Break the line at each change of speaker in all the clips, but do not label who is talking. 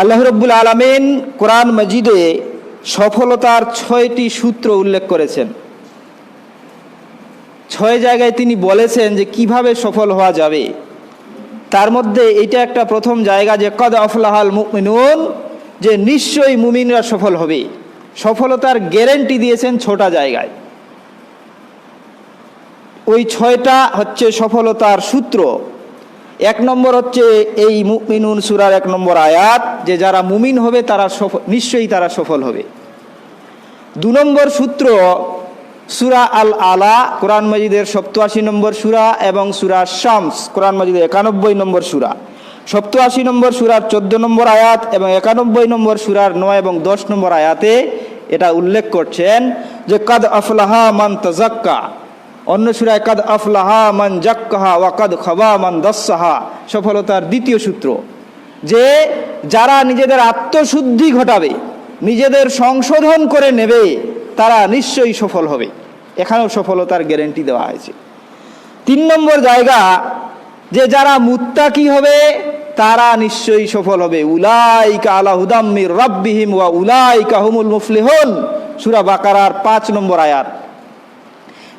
আল্লাহ রব্বুল আলমিন কোরআন মজিদে সফলতার ছয়টি সূত্র উল্লেখ করেছেন। ছয় জায়গায় তিনি বলেছেন যে কীভাবে সফল হওয়া যাবে। তার মধ্যে এটা একটা প্রথম জায়গা যে কদ আফলাহাল মুমিনুন, যে নিশ্চয়ই মুমিনরা সফল হবে। সফলতার গ্যারেন্টি দিয়েছেন ছোটা জায়গায়। ওই ছয়টা হচ্ছে সফলতার সূত্র। এক নম্বর হচ্ছে এই মুমিনুন সুরার এক নম্বর আয়াত, যে যারা মুমিন হবে তারা সফল, নিশ্চয়ই তারা সফল হবে। দু নম্বর সূত্র সুরা আল আলা কোরআন মজিদের সপ্তআশি নম্বর সুরা এবং সুরা শামস, কোরআন মজিদের একানব্বই নম্বর সুরা। সপ্তআশি নম্বর সুরার চোদ্দ নম্বর আয়াত এবং একানব্বই নম্বর সুরার নয় এবং দশ নম্বর আয়াতে এটা উল্লেখ করছেন যে, কাদ আফলাহা মান তাজাক্কা অন্য সুরায় কাদ আফলাহা মান জাক্কাহা ওয়া কাদ খাবা মান দস্সাহা। সফলতার দ্বিতীয় সূত্র। যে যারা নিজেদের আত্মশুদ্ধি ঘটাবে, নিজেদের সংশোধন করে নেবে, তারা নিশ্চয়ই সফল হবে। এখানেও সফলতার গ্যারেন্টি দেওয়া হয়েছে। তিন নম্বর জায়গা, যে যারা মুত্তাকি হবে, তারা নিশ্চয়ই সফল হবে। উলাইকা আলা হুদাম্মির রব্বিহিম ওয়া উলাইকা হুমুল মুফলিহুন। সূরা বাকারার পাঁচ নম্বর আয়াত।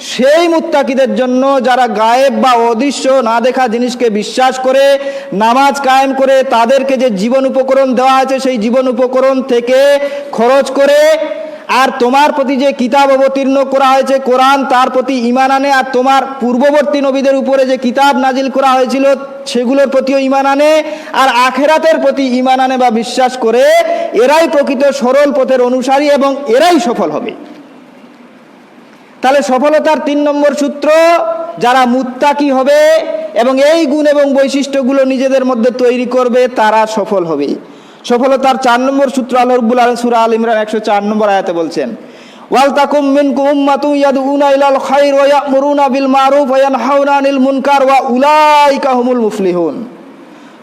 সেই মুত্তাকিদের জন্য যারা গায়েব বা অদৃশ্য, না দেখা জিনিসকে বিশ্বাস করে, নামাজ কায়েম করে তাদেরকে যে জীবন উপকরণ দেওয়া আছে, সেই জীবন উপকরণ থেকে খরচ করে, আর তোমার প্রতি যে কিতাব অবতীর্ণ করা হয়েছে, কোরআন তার প্রতি ইমান আনে, আর তোমার পূর্ববর্তী নবীদের উপরে যে কিতাব নাজিল করা হয়েছিল, সেগুলোর প্রতিও ইমান আনে, আর আখেরাতের প্রতি ইমান আনে বা বিশ্বাস করে, এরাই প্রকৃত সরল পথের অনুসারী এবং এরাই সফল হবে। তাহলে সফলতার তিন নম্বর সূত্র, যারা মুত্তাকি হবে এবং এই গুণ এবং বৈশিষ্ট্যগুলো নিজেদের মধ্যে তৈরি করবে, তারা সফল হবে। সফলতার চার নম্বর সূত্র আল্লাহ রব্বুল আলম সুরা আল ইমরান একশো চার নম্বর আয়াতে বলছেন বিল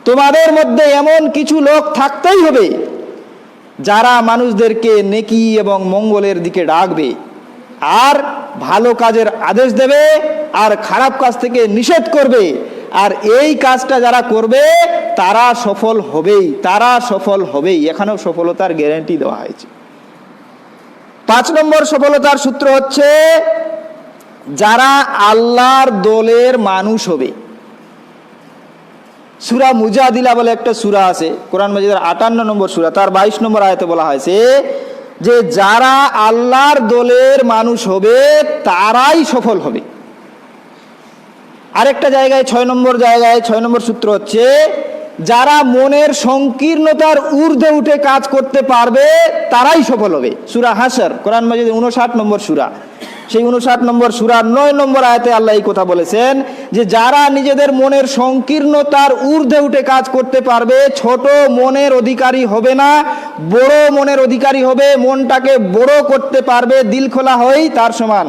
তোমাদের মধ্যে এমন কিছু লোক থাকতেই হবে, যারা মানুষদেরকে নেকি এবং মঙ্গলের দিকে ডাকবে। আর ভালো কাজের আদেশ দেবে, আর খারাপ কাজ থেকে নিষেধ করবে। আর এই কাজটা যারা করবে, তারা সফল হবেই, তারা সফল হবেই। এখানেও সফলতার গ্যারান্টি দেওয়া হয়েছে। পাঁচ নম্বর সফলতার সূত্র হচ্ছে, যারা আল্লাহর দলের মানুষ হবে। সুরা মুজাদিলা বলে একটা সুরা আছে, কোরআন মজিদের আটান্ন নম্বর সুরা, তার বাইশ নম্বর আয়তে বলা হয়েছে যে যারা আল্লাহর দলের মানুষ হবে, তারাই সফল হবে। আরেকটা জায়গায়, ছয় নম্বর জায়গায়, ছয় নম্বর সূত্র হচ্ছে, যারা মনের সংকীর্ণতার ঊর্ধ্বে উঠে কাজ করতে পারবে, তারাই সফল হবে। সুরা হাসার, কোরআন মাজিদ উনষাট নম্বর সুরা। সেই উনষাট নম্বর সুরার নয় নম্বর আয়তে আল্লাহ এই কথা বলেছেন যে যারা নিজেদের মনের সংকীর্ণতার ঊর্ধ্বে উঠে কাজ করতে পারবে, ছোট মনের অধিকারী হবে না, বড় মনের অধিকারী হবে, মনটাকে বড় করতে পারবে দিল খোলা হয়েই তার সমান।